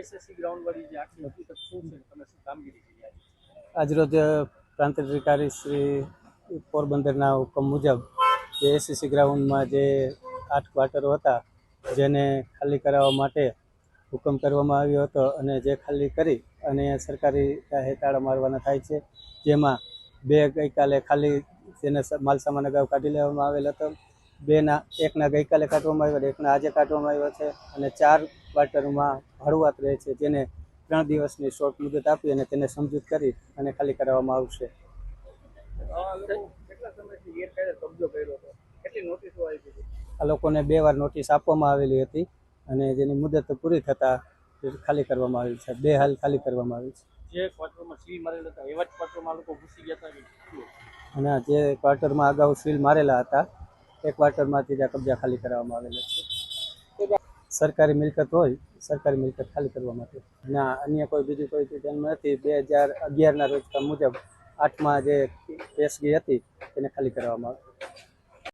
SSC ground આખી હકીકત શું છે તમે શું કામગીરી કરી આજે? આજરોજ પ્રાંત અધિકારી શ્રી પોરબંદરના હુકમ મુજબ જે એસએસસી ગ્રાઉન્ડમાં જે આઠ ક્વાર્ટરો હતા, જેને ખાલી કરાવવા માટે હુકમ કરવામાં આવ્યો હતો અને જે ખાલી કરી અને સરકારી હેતાળા તાળા મારવાના થાય છે, જેમાં બે ગઈકાલે ખાલી જેને માલસામાન માલ અગાઉ કાઢી લેવામાં આવેલ હતો, બેના, એકના ગઈકાલે કાઢવામાં આવ્યો એકના આજે કાઢવામાં આવ્યો છે અને ચાર ક્વાર્ટરમાં હળવાત રહે છે જેને ત્રણ દિવસની શોર્ટ મુદત આપી અને તેને સમજૂત કરી અને ખાલી કરાવવામાં આવશે. આ લોકોને બે વાર નોટિસ આપવામાં આવેલી હતી અને જેની મુદત પૂરી થતાં ખાલી કરવામાં આવી છે. બે હાલ ખાલી કરવામાં આવી છે. જે ક્વાર્ટરમાં સીલ મારેલા હતા એવા જ ક્વાર્ટરમાં લોકો ઘૂસી ગયા હતા અને જે ક્વાર્ટરમાં અગાઉ સીલ મારેલા હતા એ ક્વાર્ટરમાંથી જ કબજા ખાલી કરવામાં આવેલા છે. સરકારી મિલકત હોય, સરકારી મિલકત ખાલી કરવા માટે. ના, અન્ય કોઈ બીજી કોઈ ધ્યાનમાં નથી. બે હજાર અગિયારના રોજ મુજબ આઠમાં જે પેશગી હતી, તેને ખાલી કરવામાં આવી